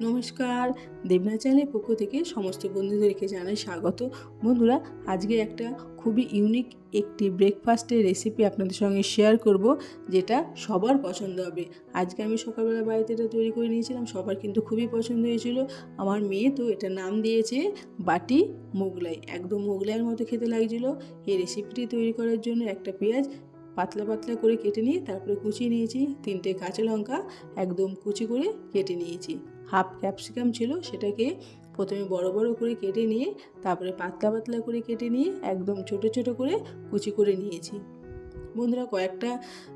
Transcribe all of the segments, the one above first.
নমস্কার। দেবনা চ্যানেলের পক্ষ থেকে সমস্ত বন্ধুদেরকে জানাই স্বাগত। বন্ধুরা, আজকে একটা খুবই ইউনিক একটি ব্রেকফাস্টের রেসিপি আপনাদের সঙ্গে শেয়ার করব, যেটা সবার পছন্দ হবে। আজকে আমি সকালবেলা বাড়িতে এটা তৈরি করে নিয়েছিলাম, সবার কিন্তু খুবই পছন্দ হয়েছিল। আমার মেয়ে তো এটা নাম দিয়েছে, বাটি মোগলাই। একদম মোগলাইয়ের মতো খেতে লাগছিল। এই রেসিপিটি তৈরি করার জন্য একটা পেঁয়াজ পাতলা পাতলা করে কেটে নিয়ে, তারপরে কুচিয়ে নিয়েছি। তিনটে কাঁচা লঙ্কা একদম কুচি করে কেটে নিয়েছি। হাফ ক্যাপসিকাম ছিল সেটাকে প্রথমে বড় বড় করে কেটে নিয়ে, তারপরে পাতলা পাতলা করে কেটে নিয়ে একদম ছোট ছোট করে কুচি করে নিয়েছি। বন্ধুরা, কয়েকটা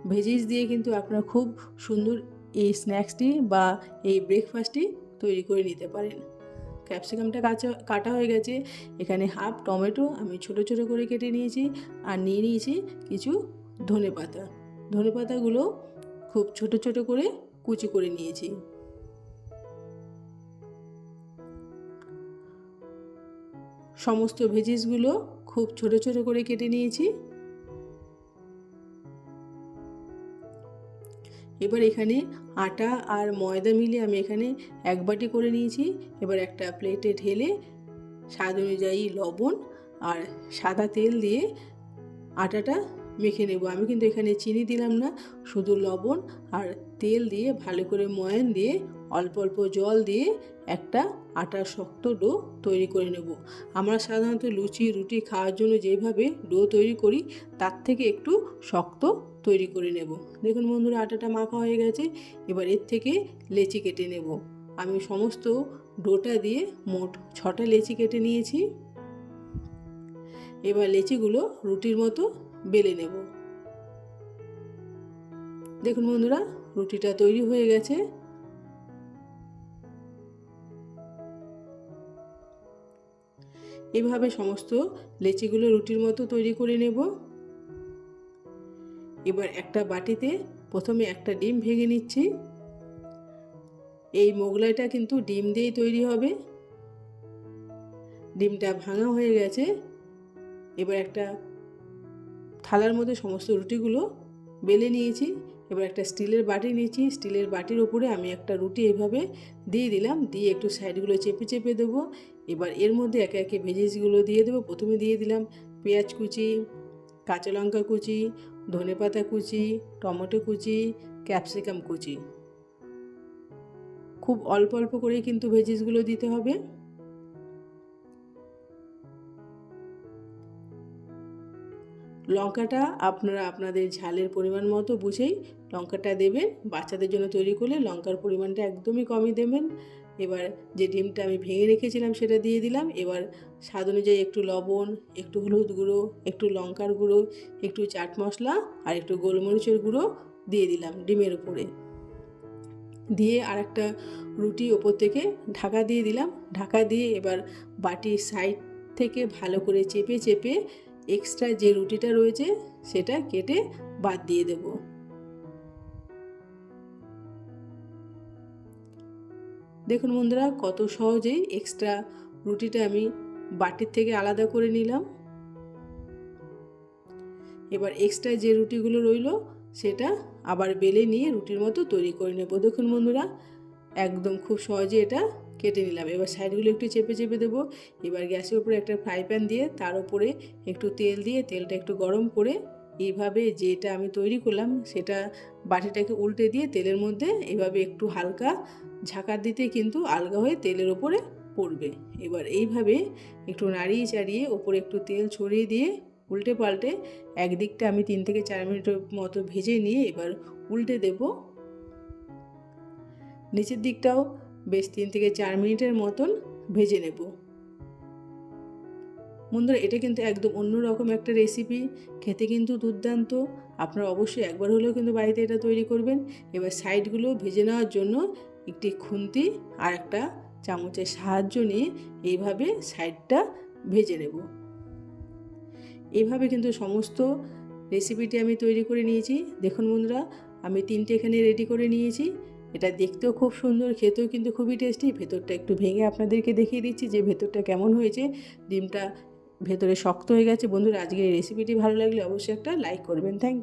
ভেজিস দিয়ে কিন্তু আপনারা খুব সুন্দর এই স্ন্যাক্সটি বা এই ব্রেকফাস্টটি তৈরি করে নিতে পারেন। ক্যাপসিকামটা কাঁচা, কাটা হয়ে গেছে। এখানে হাফ টমেটো আমি ছোট ছোট করে কেটে নিয়েছি আর নিয়ে নিয়েছি কিছু ধনে পাতা ধনে পাতাগুলো খুব ছোট ছোট করে কুচি করে নিয়েছি। সমস্ত ভেজিসগুলো খুব ছোট ছোট করে কেটে নিয়েছি। এবার এখানে আটা আর ময়দা মিলে আমি এখানে এক বাটি করে নিয়েছি। এবার একটা প্লেটে ঢেলে স্বাদ অনুযায়ী লবণ আর সাদা তেল দিয়ে আটাটা মেখে নেব। আমি কিন্তু এখানে চিনি দিলাম না, শুধু লবণ আর তেল দিয়ে ভালো করে ময়ান দিয়ে অল্প অল্প জল দিয়ে একটা আটার শক্ত ডো তৈরি করে নেব। আমরা সাধারণত লুচি, রুটি খাওয়ার জন্য যেভাবে ডো তৈরি করি, তার থেকে একটু শক্ত তৈরি করে নেব। দেখুন বন্ধুরা, আটাটা মাখা হয়ে গেছে, এবার এর থেকে লেচি কেটে নেব। আমি সমস্ত ডোটা দিয়ে মোট ছটা লেচি কেটে নিয়েছি। এবার লেচিগুলো রুটির মতো বেলে নেব। দেখুন বন্ধুরা, রুটিটা তৈরি হয়ে গেছে। এভাবে সমস্ত লেচিগুলো রুটির মতো তৈরি করে নেব। এবার একটা বাটিতে প্রথমে একটা ডিম ভেঙে নিচ্ছি। এই মোগলাইটা কিন্তু ডিম দিয়েই তৈরি হবে। ডিমটা ভাঙা হয়ে গেছে। এবার একটা থালার মধ্যে সমস্ত রুটিগুলো বেলে নিয়েছি। এবার একটা স্টিলের বাটি নিয়েছি। স্টিলের বাটির ওপরে আমি একটা রুটি এভাবে দিয়ে দিলাম। দিয়ে একটু সাইডগুলো চেপে চেপে দেবো। এবার এর মধ্যে একে একে ভেজিসগুলো দিয়ে দেবো। প্রথমে দিয়ে দিলাম পেঁয়াজ কুচি, কাঁচা লঙ্কা কুচি, ধনে পাতা কুচি, টমেটো কুচি, ক্যাপসিকাম কুচি। খুব অল্প অল্প করেই কিন্তু ভেজিসগুলো দিতে হবে। লঙ্কাটা আপনারা আপনাদের ঝালের পরিমাণ মতো বুঝেই লঙ্কাটা দেবেন। বাচ্চাদের জন্য তৈরি করলে লঙ্কার পরিমাণটা একদমই কমই দেবেন। এবার যে ডিমটা আমি ভেঙে রেখেছিলাম সেটা দিয়ে দিলাম। এবার স্বাদ অনুযায়ী একটু লবণ, একটু হলুদ গুঁড়ো, একটু লঙ্কার গুঁড়ো, একটু চাট মশলা আর একটু গোলমরিচের গুঁড়ো দিয়ে দিলাম ডিমের উপরে। দিয়ে আর একটা রুটি ওপর থেকে ঢাকা দিয়ে দিলাম। ঢাকা দিয়ে এবার বাটির সাইড থেকে ভালো করে চেপে চেপে এক্সট্রা যে রুটিটা রয়েছে, সেটা কেটে বাদ দিয়ে দেব। দেখুন বন্ধুরা, কত সহজেই এক্সট্রা রুটিটা আমি বাটির থেকে আলাদা করে নিলাম। এবার এক্সট্রা যে রুটিগুলো রইল, সেটা আবার বেলে নিয়ে রুটির মতো তৈরি করে নেব। দেখুন বন্ধুরা, একদম খুব সহজে এটা কেটে নিলাম। এবার সাইডগুলো একটু চেপে চেপে দেবো। এবার গ্যাসের উপরে একটা ফ্রাই প্যান দিয়ে তার উপরে একটু তেল দিয়ে তেলটা একটু গরম করে এইভাবে যেটা আমি তৈরি করলাম সেটা বাটিটাকে উল্টে দিয়ে তেলের মধ্যে এভাবে একটু হালকা ঝাঁকার দিতে কিন্তু আলগা হয়ে তেলের ওপরে পড়বে। এবার এইভাবে একটু নাড়িয়ে চাড়িয়ে ওপরে একটু তেল ছড়িয়ে দিয়ে উল্টে পাল্টে একদিকটা আমি তিন থেকে চার মিনিটের মতো ভেজে নিয়ে এবার উল্টে দেব। নিচের দিকটাও বেশ তিন থেকে চার মিনিটের মতন ভেজে নেব। বন্ধুরা, এটা কিন্তু একদম অন্যরকম একটা রেসিপি খেতে কিন্তু দুর্দান্ত। আপনারা অবশ্যই একবার হলেও কিন্তু বাড়িতে এটা তৈরি করবেন। এবার সাইডগুলো ভেজে নেওয়ার জন্য একটি খুন্তি আর একটা চামচের সাহায্য নিয়ে এইভাবে সাইডটা ভেজে নেব। এইভাবে কিন্তু সমস্ত রেসিপিটি আমি তৈরি করে নিয়েছি। দেখুন বন্ধুরা, আমি তিনটে এখানে রেডি করে নিয়েছি। এটা দেখতেও খুব সুন্দর, খেতেও কিন্তু খুবই টেস্টি ভেতরটা একটু ভেঙে আপনাদেরকে দেখিয়ে দিচ্ছি যে ভেতরটা কেমন হয়েছে। ডিমটা ভেতরে শক্ত হয়ে গেছে। বন্ধুরা, আজকের এই রেসিপিটি ভালো লাগলে অবশ্যই একটা লাইক করবেন। থ্যাংক